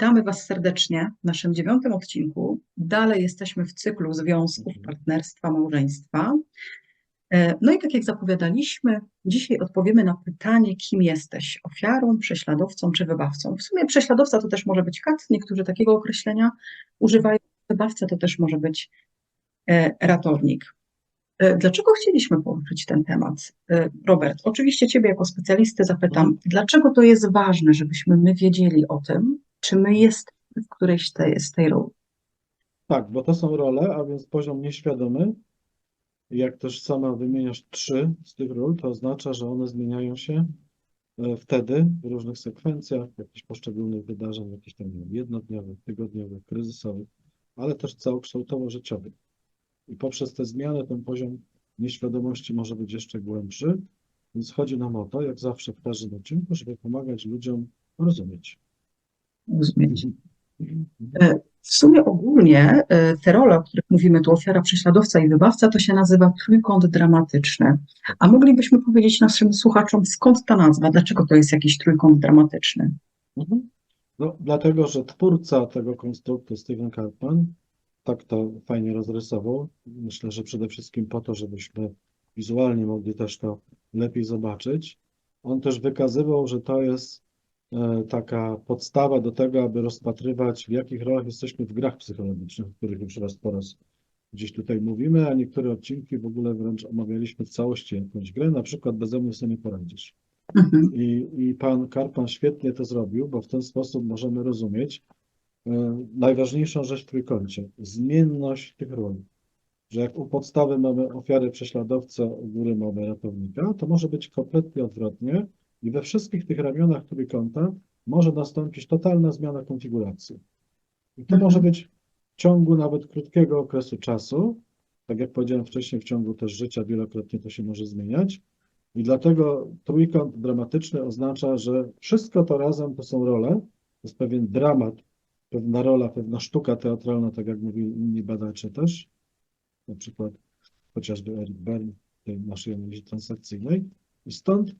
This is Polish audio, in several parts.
Witamy Was serdecznie w naszym dziewiątym odcinku. Dalej jesteśmy w cyklu związków, partnerstwa, małżeństwa. E, No i tak jak zapowiadaliśmy, dzisiaj odpowiemy na pytanie, kim jesteś? Ofiarą, prześladowcą czy wybawcą? W sumie prześladowca to też może być kat, niektórzy takiego określenia używają. Wybawca to też może być e, ratownik. E, Dlaczego chcieliśmy poruszyć ten temat? Robert, oczywiście Ciebie jako specjalisty zapytam, dlaczego to jest ważne, żebyśmy my wiedzieli o tym, czy my jesteśmy w którejś tej, z tej roli? Tak, bo to są role, a więc poziom nieświadomy. Jak też sama wymieniasz trzy z tych ról, to oznacza, że one zmieniają się e, wtedy w różnych sekwencjach, jakichś poszczególnych wydarzeń, jakichś tam jednodniowych, tygodniowych, kryzysowych, ale też całokształtowo życiowych. I poprzez te zmiany ten poziom nieświadomości może być jeszcze głębszy, więc chodzi nam o to, jak zawsze w każdym odcinku, żeby pomagać ludziom rozumieć. E, W sumie ogólnie e, te role, o których mówimy tu, ofiara, prześladowca i wybawca, to się nazywa trójkąt dramatyczny. A moglibyśmy powiedzieć naszym słuchaczom, skąd ta nazwa, dlaczego to jest jakiś trójkąt dramatyczny? Mhm. No, dlatego, że twórca tego konstruktu, Steven Karpman, tak to fajnie rozrysował. Myślę, że przede wszystkim po to, żebyśmy wizualnie mogli też to lepiej zobaczyć. On też wykazywał, że to jest taka podstawa do tego, aby rozpatrywać, w jakich rolach jesteśmy w grach psychologicznych, o których już raz po raz gdzieś tutaj mówimy, a niektóre odcinki w ogóle wręcz omawialiśmy w całości jakąś grę, na przykład beze mnie sobie nie poradzisz. Mhm. I, I pan Karpan świetnie to zrobił, bo w ten sposób możemy rozumieć e, najważniejszą rzecz w trójkącie, zmienność tych ról. Że jak u podstawy mamy ofiarę prześladowcę, u góry mamy ratownika, to może być kompletnie odwrotnie i we wszystkich tych ramionach trójkąta może nastąpić totalna zmiana konfiguracji. I to Mhm. może być w ciągu nawet krótkiego okresu czasu, tak jak powiedziałem wcześniej, w ciągu też życia wielokrotnie to się może zmieniać. I dlatego trójkąt dramatyczny oznacza, że wszystko to razem to są role, to jest pewien dramat, pewna rola, pewna sztuka teatralna, tak jak mówili inni badacze też, na przykład chociażby Eric Berne w tej naszej analizie transakcyjnej. I stąd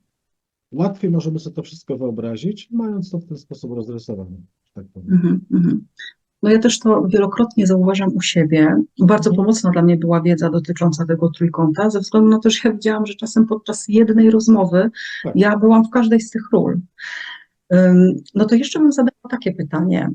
łatwiej możemy sobie to wszystko wyobrazić, mając to w ten sposób rozrysowane, tak powiem. Mhm, mhm. No ja też to wielokrotnie zauważam u siebie. Bardzo Mhm. pomocna dla mnie była wiedza dotycząca tego trójkąta, ze względu na to, że ja widziałam, że czasem podczas jednej rozmowy Tak. ja byłam w każdej z tych ról. No to jeszcze bym zadała takie pytanie.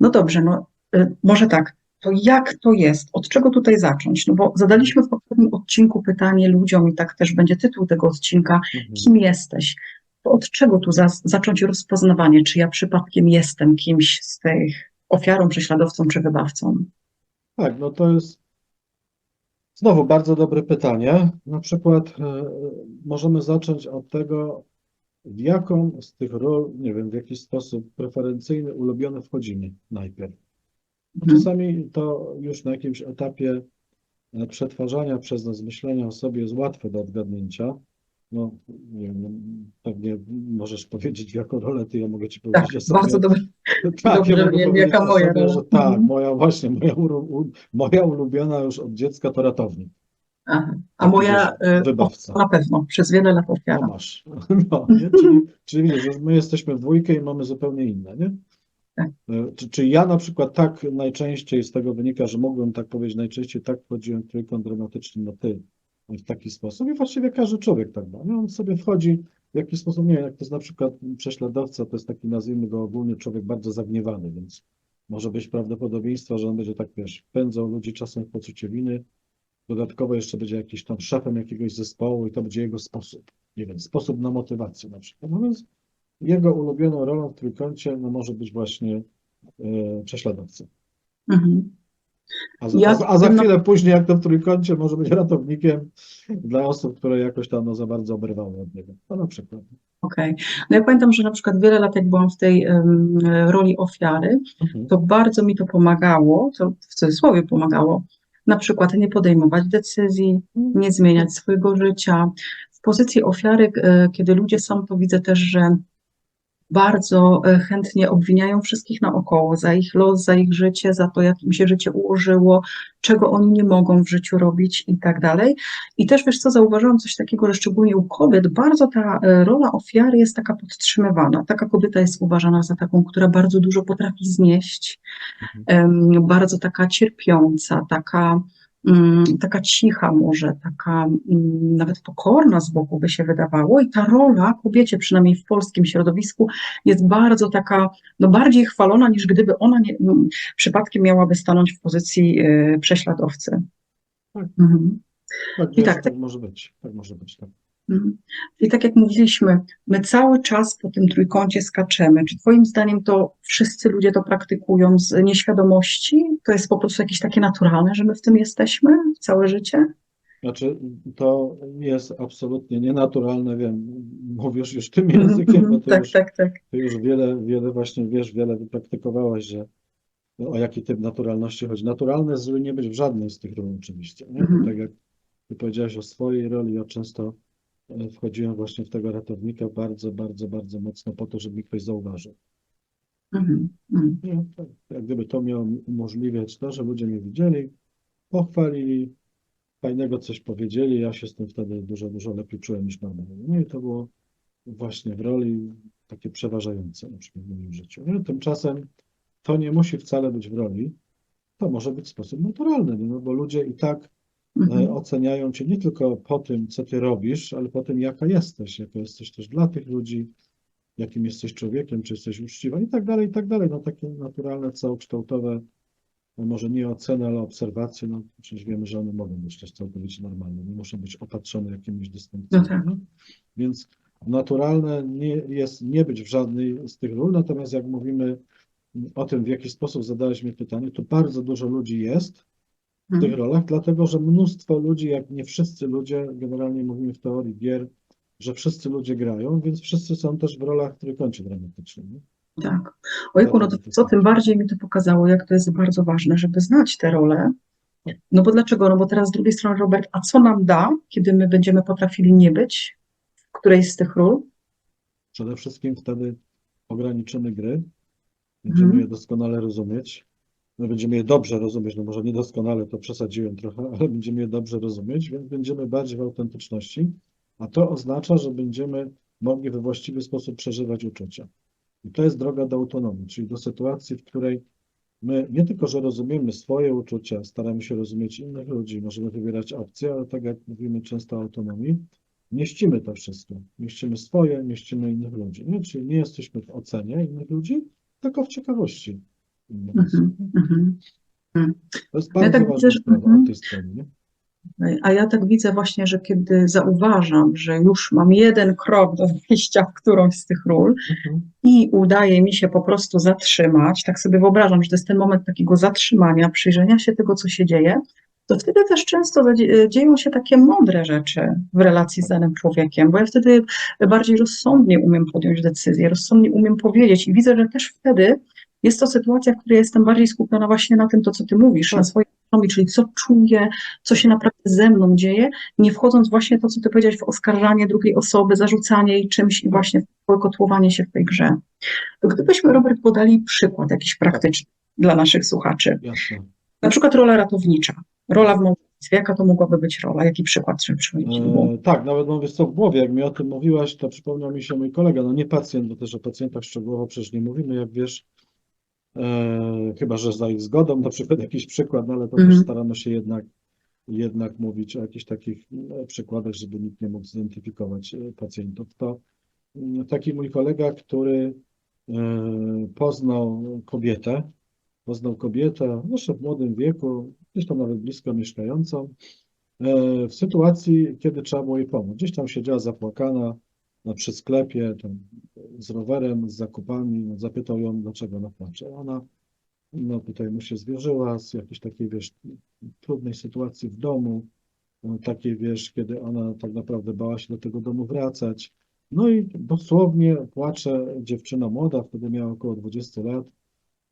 No dobrze, no y, może tak, to jak to jest? Od czego tutaj zacząć? No bo zadaliśmy poprzednim odcinku pytanie ludziom i tak też będzie tytuł tego odcinka, Mhm. kim jesteś? To od czego tu za, zacząć rozpoznawanie, czy ja przypadkiem jestem kimś z tych ofiarą, prześladowcą czy wybawcą? Tak, no to jest znowu bardzo dobre pytanie. Na przykład e, możemy zacząć od tego, w jaką z tych ról, nie wiem, w jakiś sposób preferencyjny, ulubiony wchodzimy najpierw. Mhm. Czasami to już na jakimś etapie przetwarzania przez nas myślenia o sobie jest łatwe do odgadnięcia. No, nie wiem, no, pewnie możesz powiedzieć, w jaką rolę ty, ja mogę ci Tak, powiedzieć o sobie. bardzo dobrze. Tak, Dobrze ja wiem, jaka moja sobie, rola. że tak, moja właśnie, moja, u- moja ulubiona już od dziecka to ratownik. Aha. A moja y, wybawca. o, na pewno, przez wiele lat No ofiara. masz. No, nie? Czyli, czyli wiesz, my jesteśmy w dwójkę i mamy zupełnie inne, nie? Tak. E, Czy, czy ja na przykład tak najczęściej z tego wynika, że mogłem tak powiedzieć, najczęściej tak wchodziłem w trójkąt dramatyczny na ty w taki sposób i właściwie każdy człowiek tak ma. Nie? On sobie wchodzi w jakiś sposób, nie wiem, jak to jest na przykład prześladowca, to jest taki, nazwijmy go ogólnie, człowiek bardzo zagniewany, więc może być prawdopodobieństwo, że on będzie tak, wiesz, pędzał ludzi czasem w poczucie winy, dodatkowo jeszcze będzie jakiś tam szefem jakiegoś zespołu i to będzie jego sposób, nie wiem, sposób na motywację na przykład. No więc jego ulubioną rolą w trójkącie no, może być właśnie e, prześladowca. Mhm. A, za- Ja a, a za chwilę później, jak to w trójkącie, może być ratownikiem dla osób, które jakoś tam no, za bardzo oberwały od niego. No na przykład. Okej. No ja pamiętam, że na przykład wiele lat, jak byłam w tej em, roli ofiary, Mhm. to bardzo mi to pomagało, to w cudzysłowie pomagało, na przykład nie podejmować decyzji, nie zmieniać swojego życia. W pozycji ofiary, e, kiedy ludzie są, to widzę też, że bardzo e, chętnie obwiniają wszystkich naokoło za ich los, za ich życie, za to, jak im się życie ułożyło, czego oni nie mogą w życiu robić i tak dalej. I też wiesz co, zauważyłam coś takiego, że szczególnie u kobiet bardzo ta e, rola ofiary jest taka podtrzymywana. Taka kobieta jest uważana za taką, która bardzo dużo potrafi znieść, em, bardzo taka cierpiąca, taka, taka cicha może, taka mm, nawet pokorna z boku by się wydawało. I ta rola kobiecie, przynajmniej w polskim środowisku, jest bardzo taka, no bardziej chwalona, niż gdyby ona nie, no, przypadkiem miałaby stanąć w pozycji e, prześladowcy. Tak. Mhm. Tak, I tak, tak, tak. może być, tak może być, tak. Mhm. I tak jak mówiliśmy, my cały czas po tym trójkącie skaczemy. Czy Twoim zdaniem to wszyscy ludzie to praktykują z nieświadomości? To jest po prostu jakieś takie naturalne, że my w tym jesteśmy całe życie? Znaczy, to jest absolutnie nienaturalne, wiem, mówisz już tym Mhm, językiem, bo mhm. ty Tak, już, tak, tak. ty już wiele, wiele właśnie wiesz, wiele wypraktykowałaś, że no, o jaki typ naturalności chodzi. Naturalne żeby nie być w żadnej z tych ról oczywiście, nie? Tak jak ty powiedziałaś o swojej roli, ja często wchodziłem właśnie w tego ratownika bardzo, bardzo, bardzo mocno po to, żeby mi ktoś zauważył. Mhm, mhm. Nie, tak, jak gdyby to miało umożliwiać to, że ludzie mnie widzieli, pochwalili, fajnego coś powiedzieli, ja się z tym wtedy dużo, dużo lepiej czułem niż normalnie. No i to było właśnie w roli takie przeważające na przykład w moim życiu. Nie? Tymczasem to nie musi wcale być w roli, to może być w sposób naturalny, no bo ludzie i tak Mhm. oceniają cię nie tylko po tym, co ty robisz, ale po tym, jaka jesteś, jaka jesteś też dla tych ludzi, jakim jesteś człowiekiem, czy jesteś uczciwa i tak dalej, i tak dalej. No takie naturalne, całokształtowe, no może nie oceny, ale obserwacje, no przecież wiemy, że one mogą być też całkowicie normalne, nie muszą być opatrzone jakimiś dystynkcjami. No tak. Więc naturalne nie jest nie być w żadnej z tych ról, natomiast jak mówimy o tym, w jaki sposób zadałeś mi pytanie, to bardzo dużo ludzi jest w tych Mhm. rolach, dlatego że mnóstwo ludzi, jak nie wszyscy ludzie, generalnie mówimy w teorii gier, że wszyscy ludzie grają, więc wszyscy są też w rolach trójkącie dramatycznym. Tak. Ojku, no to co tym bardziej mi to pokazało, jak to jest bardzo ważne, żeby znać te role. No bo dlaczego? No bo teraz z drugiej strony, Robert, a co nam da, kiedy my będziemy potrafili nie być w którejś z tych ról? Przede wszystkim wtedy ograniczymy gry, będziemy Mhm. je doskonale rozumieć. No będziemy je dobrze rozumieć, no może nie doskonale, to przesadziłem trochę, ale będziemy je dobrze rozumieć, więc będziemy bardziej w autentyczności, a to oznacza, że będziemy mogli we właściwy sposób przeżywać uczucia. I to jest droga do autonomii, czyli do sytuacji, w której my nie tylko, że rozumiemy swoje uczucia, staramy się rozumieć innych ludzi, możemy wybierać opcje, ale tak jak mówimy często o autonomii, mieścimy to wszystko. Mieścimy swoje, mieścimy innych ludzi. Nie? Czyli nie jesteśmy w ocenie innych ludzi, tylko w ciekawości osób. Mhm, mhm. To jest Ja bardzo tak ważna sprawa mhm. od tej strony. Nie? A ja tak widzę właśnie, że kiedy zauważam, że już mam jeden krok do wejścia w którąś z tych ról Mhm. i udaje mi się po prostu zatrzymać, tak sobie wyobrażam, że to jest ten moment takiego zatrzymania, przyjrzenia się tego, co się dzieje, to wtedy też często dzieją się takie mądre rzeczy w relacji z danym człowiekiem, bo ja wtedy bardziej rozsądnie umiem podjąć decyzję, rozsądnie umiem powiedzieć i widzę, że też wtedy jest to sytuacja, w której jestem bardziej skupiona właśnie na tym, to co ty mówisz, na Tak. swojej autonomii, czyli co czuję, co się naprawdę ze mną dzieje, nie wchodząc właśnie to, co ty powiedziałeś, w oskarżanie drugiej osoby, zarzucanie jej czymś i właśnie kotłowanie się w tej grze. To gdybyśmy, Robert, podali przykład jakiś praktyczny dla naszych słuchaczy. Jasne. Na przykład rola ratownicza, rola w małżeństwie, jaka to mogłaby być rola, jaki przykład żeby przychodzi ci do głowy? E, tak, nawet mam wiesz co w głowie, jak mi o tym mówiłaś, to przypomniał mi się mój kolega, no nie pacjent, bo też o pacjentach szczegółowo przecież nie mówimy, jak wiesz, chyba, że za ich zgodą, na przykład jakiś przykład, no ale to też Mhm. staramy się jednak, jednak mówić o jakichś takich e, przykładach, żeby nikt nie mógł zidentyfikować e, pacjentów. To mm, taki mój kolega, który e, poznał kobietę, poznał kobietę, jeszcze w młodym wieku, gdzieś tam nawet blisko mieszkającą, e, w sytuacji, kiedy trzeba było jej pomóc. Gdzieś tam siedziała zapłakana na przy sklepie, tam z rowerem, z zakupami, no, zapytał ją, dlaczego ona płacze. Ona no, tutaj mu się zwierzyła z jakiejś takiej, wiesz, trudnej sytuacji w domu, no, takiej, wiesz, kiedy ona tak naprawdę bała się do tego domu wracać. No i dosłownie płacze dziewczyna młoda, wtedy miała około 20 lat,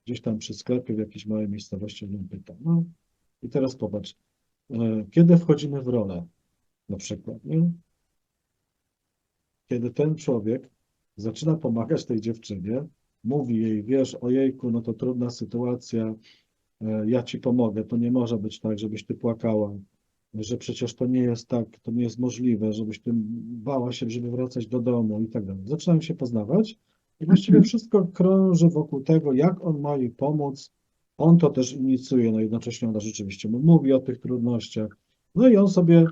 gdzieś tam przy sklepie w jakiejś małej miejscowości ją pyta. No i teraz popatrz, e, kiedy wchodzimy w rolę, na przykład, nie? Kiedy ten człowiek zaczyna pomagać tej dziewczynie, mówi jej, wiesz, ojejku, no to trudna sytuacja, e, ja ci pomogę, to nie może być tak, żebyś ty płakała, że przecież to nie jest tak, to nie jest możliwe, żebyś ty bała się, żeby wracać do domu i tak dalej. Zaczynają się poznawać i właściwie Mhm. wszystko krąży wokół tego, jak on ma jej pomóc. On to też inicjuje, no jednocześnie ona rzeczywiście mu mówi o tych trudnościach. No i on sobie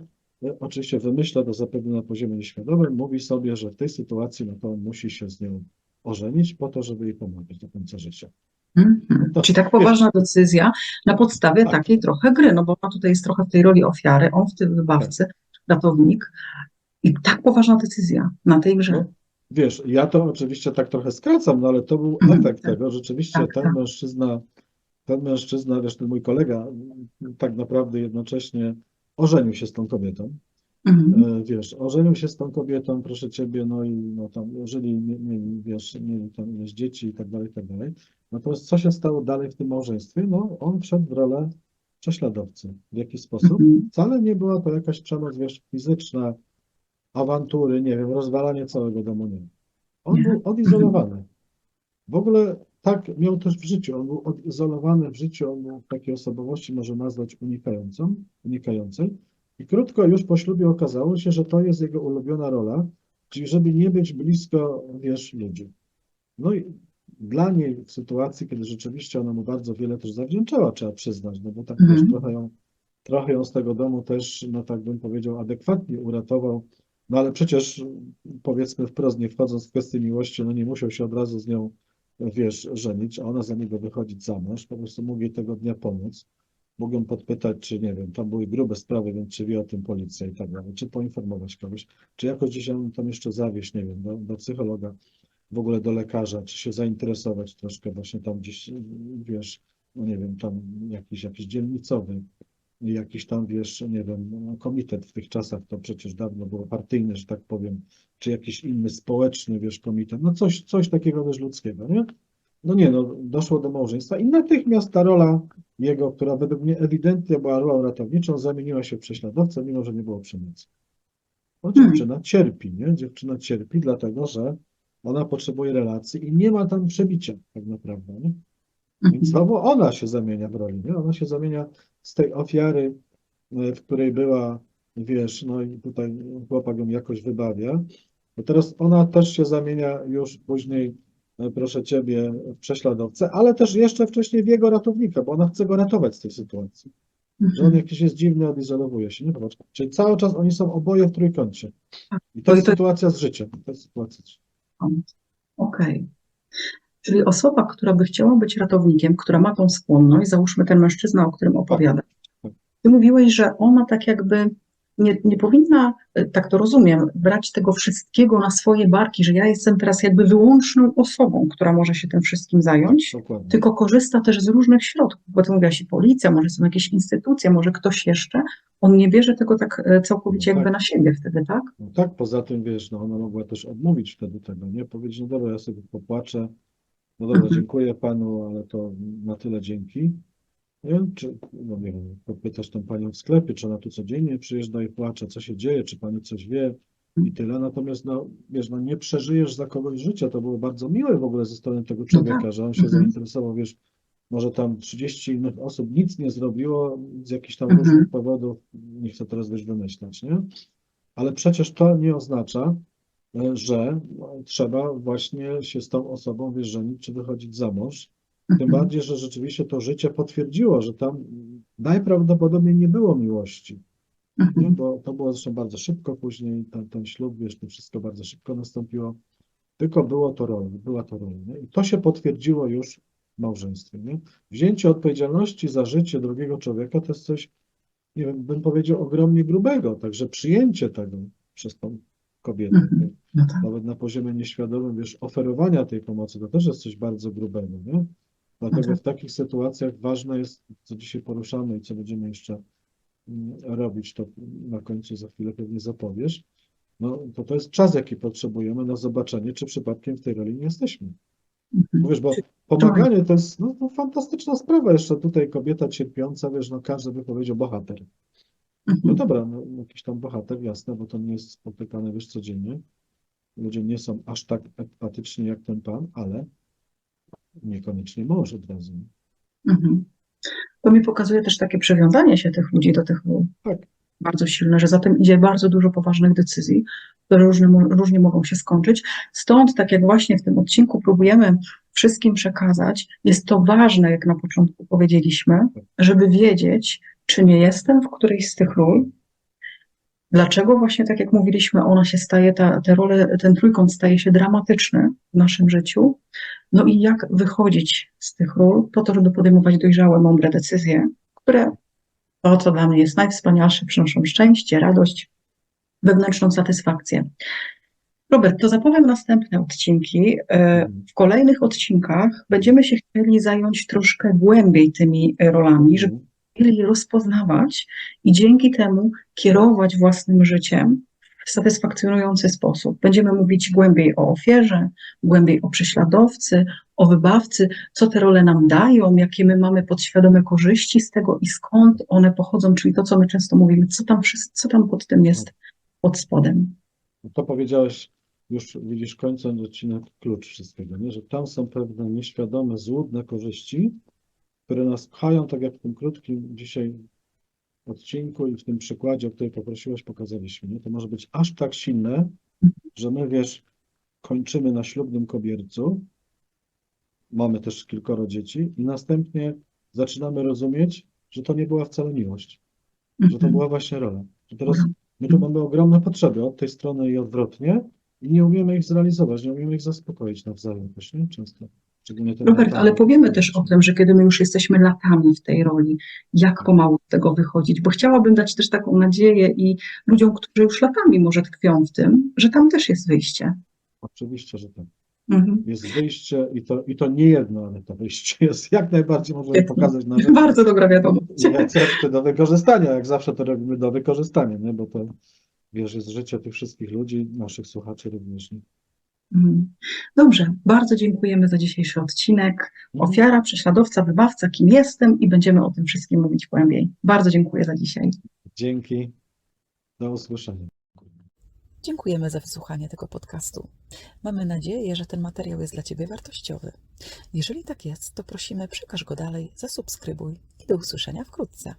oczywiście wymyśla to zapewne na poziomie nieświadomym, mówi sobie, że w tej sytuacji no to musi się z nią ożenić po to, żeby jej pomagać do końca życia. Mhm. To- Czyli tak poważna decyzja na podstawie Tak. takiej trochę gry, no bo ona tutaj jest trochę w tej roli ofiary, on w tym wybawcy, ratownik. I tak poważna decyzja na tej grze. No, Wiesz, ja to oczywiście tak trochę skracam, no ale to był Mhm, efekt tak. tego. Rzeczywiście Tak, ten tak. mężczyzna, ten mężczyzna, wiesz, ten mój kolega, tak naprawdę jednocześnie ożenił się z tą kobietą. Mhm. E, Wiesz, ożenił się z tą kobietą, proszę ciebie, no i no tam żyli, mie- mieli, wiesz, mieli tam ileś dzieci i tak dalej, i tak dalej. Natomiast co się stało dalej w tym małżeństwie? No, on wszedł w rolę prześladowcy. W jaki sposób? Mhm. Wcale nie była to jakaś przemoc, wiesz, fizyczna, awantury, nie wiem, rozwalanie całego domu, nie. On był odizolowany. W ogóle tak miał też w życiu. On był odizolowany w życiu, on był takiej osobowości, może nazwać unikającą, unikającej. I krótko już po ślubie okazało się, że to jest jego ulubiona rola, czyli żeby nie być blisko, wiesz, ludzi. No i dla niej w sytuacji, kiedy rzeczywiście ona mu bardzo wiele też zawdzięczała, trzeba przyznać, no bo tak Mhm. też trochę ją, trochę ją z tego domu też, no tak bym powiedział, adekwatnie uratował. No ale przecież powiedzmy wprost, nie wchodząc w kwestię miłości, no nie musiał się od razu z nią, wiesz, żenić, a ona za niego wychodzić za mąż, po prostu mógł jej tego dnia pomóc. Mógł ją podpytać, czy nie wiem, tam były grube sprawy, więc czy wie o tym policja i tak dalej, czy poinformować kogoś, czy jakoś gdzieś ją tam jeszcze zawieźć, nie wiem, do, do psychologa, w ogóle do lekarza, czy się zainteresować troszkę właśnie tam gdzieś, wiesz, no nie wiem, tam jakiś, jakiś dzielnicowy, jakiś tam, wiesz, nie wiem, no, komitet w tych czasach, to przecież dawno było partyjny, że tak powiem, czy jakiś inny społeczny, wiesz, komitet, no coś, coś takiego też ludzkiego, nie? No nie, no doszło do małżeństwa i natychmiast ta rola jego, która według mnie ewidentnie była rolą ratowniczą, zamieniła się w prześladowcę, mimo że nie było przemocy. No Hmm. dziewczyna cierpi, nie? Dziewczyna cierpi, dlatego że ona potrzebuje relacji i nie ma tam przebicia tak naprawdę, nie? Więc Mhm. znowu ona się zamienia w roli, nie? Ona się zamienia z tej ofiary, e, w której była, wiesz, no i tutaj chłopak ją jakoś wybawia. Bo teraz ona też się zamienia już później, e, proszę ciebie, w prześladowcę, ale też jeszcze wcześniej w jego ratownika, bo ona chce go ratować z tej sytuacji. Że on Mhm. jakiś jest dziwny, odizolowuje się, nie? Popatrz. Czyli cały czas oni są oboje w trójkącie. I to i jest sytuacja z życiem. To jest sytuacja z życiem. Okej. Czyli osoba, która by chciała być ratownikiem, która ma tą skłonność, załóżmy ten mężczyzna, o którym opowiadasz. tak. Ty mówiłeś, że ona tak jakby nie, nie powinna, e, tak to rozumiem, brać tego wszystkiego na swoje barki, że ja jestem teraz jakby wyłączną osobą, która może się tym wszystkim zająć, Dokładnie. tylko korzysta też z różnych środków, bo ty mówiłaś i policja, może są jakieś instytucje, może ktoś jeszcze. On nie bierze tego tak e, całkowicie No jakby tak. na siebie wtedy, tak? No tak, poza tym, wiesz, no ona mogła też odmówić wtedy tego, nie? Powiedzieć, no dobra, ja sobie popłaczę, no dobra, Mhm. dziękuję panu, ale to na tyle dzięki. Nie wiem, czy, no nie wiem, popytasz tą panią w sklepie, czy ona tu codziennie przyjeżdża i płacze, co się dzieje, czy pani coś wie i tyle. Natomiast, no wiesz, no nie przeżyjesz za kogoś życia. To było bardzo miłe w ogóle ze strony tego człowieka, że on się Mhm. zainteresował, wiesz, może tam 30 innych osób nic nie zrobiło z jakichś tam Mhm. różnych powodów, nie chcę teraz wiesz wymyślać, nie? Ale przecież to nie oznacza, że no, trzeba właśnie się z tą osobą wiesz, żenić czy wychodzić za mąż. Tym Mhm. bardziej, że rzeczywiście to życie potwierdziło, że tam najprawdopodobniej nie było miłości. Nie? Mhm. Bo to było zresztą bardzo szybko później, ten, ten ślub, wiesz, to wszystko bardzo szybko nastąpiło. Tylko było to rolą, była to rola. Nie? I to się potwierdziło już w małżeństwie. Nie? Wzięcie odpowiedzialności za życie drugiego człowieka to jest coś, nie wiem, bym powiedział, ogromnie grubego. Także przyjęcie tego przez tą kobietę, Mhm. nie? No tak. nawet na poziomie nieświadomym, wiesz, oferowania tej pomocy, to też jest coś bardzo grubego, nie? Dlatego tak. w takich sytuacjach ważne jest, co dzisiaj poruszamy i co będziemy jeszcze mm, robić, to na końcu za chwilę pewnie zapowiesz, no to to jest czas, jaki potrzebujemy na zobaczenie, czy przypadkiem w tej roli nie jesteśmy. Mhm. Bo wiesz, bo pomaganie to jest no, no, fantastyczna sprawa, jeszcze tutaj kobieta cierpiąca, wiesz, no każdy by powiedział bohater. No Mhm. dobra, no, jakiś tam bohater, jasne, bo to nie jest spotykane, wiesz, codziennie. Ludzie nie są aż tak empatyczni jak ten pan, ale niekoniecznie mąż od razu. Mhm. To mi pokazuje też takie przywiązanie się tych ludzi do tych ról. Tak. Bardzo silne, że za tym idzie bardzo dużo poważnych decyzji, które różnie, różnie mogą się skończyć. Stąd, tak jak właśnie w tym odcinku próbujemy wszystkim przekazać, jest to ważne, jak na początku powiedzieliśmy, żeby wiedzieć, czy nie jestem w którejś z tych ról, Dlaczego właśnie, tak jak mówiliśmy, ona się staje, ta, te role, ten trójkąt staje się dramatyczny w naszym życiu? No i jak wychodzić z tych ról po to, żeby podejmować dojrzałe, mądre decyzje, które to, co dla mnie jest najwspanialsze, przynoszą szczęście, radość, wewnętrzną satysfakcję. Robert, to zapowiem następne odcinki. E, W kolejnych odcinkach będziemy się chcieli zająć troszkę głębiej tymi rolami, żeby umieli je rozpoznawać i dzięki temu kierować własnym życiem w satysfakcjonujący sposób. Będziemy mówić głębiej o ofierze, głębiej o prześladowcy, o wybawcy, co te role nam dają, jakie my mamy podświadome korzyści z tego i skąd one pochodzą, czyli to, co my często mówimy, co tam, co tam pod tym jest, pod spodem. To powiedziałeś, już widzisz kończąc odcinek klucz wszystkiego, nie? że tam są pewne nieświadome, złudne korzyści, które nas pchają, tak jak w tym krótkim dzisiaj odcinku i w tym przykładzie, o który poprosiłaś, pokazaliśmy. Nie? To może być aż tak silne, że my, wiesz, kończymy na ślubnym kobiercu, mamy też kilkoro dzieci i następnie zaczynamy rozumieć, że to nie była wcale miłość, że to była właśnie rola. Że teraz my tu mamy ogromne potrzeby od tej strony i odwrotnie i nie umiemy ich zrealizować, nie umiemy ich zaspokoić nawzajem też, nie? Często. Robert, ale powiemy też o tym, że kiedy my już jesteśmy latami w tej roli, jak pomału z tego wychodzić, bo chciałabym dać też taką nadzieję i ludziom, którzy już latami może tkwią w tym, że tam też jest wyjście. Oczywiście, że tak. Mhm. Jest wyjście i to, i to nie jedno, ale to wyjście jest jak najbardziej Świetnie. pokazać na rzecz. Bardzo dobra wiadomość. Recepty do wykorzystania, jak zawsze to robimy do wykorzystania, nie? Bo to, wiesz, jest życie tych wszystkich ludzi, naszych słuchaczy również. Nie? Mhm. Dobrze, bardzo dziękujemy za dzisiejszy odcinek. Mhm. Ofiara, prześladowca, wybawca, kim jestem i będziemy o tym wszystkim mówić głębiej. Bardzo dziękuję za dzisiaj. Dzięki. Do usłyszenia. Dziękujemy za wysłuchanie tego podcastu. Mamy nadzieję, że ten materiał jest dla Ciebie wartościowy. Jeżeli tak jest, to prosimy przekaż go dalej, zasubskrybuj i do usłyszenia wkrótce.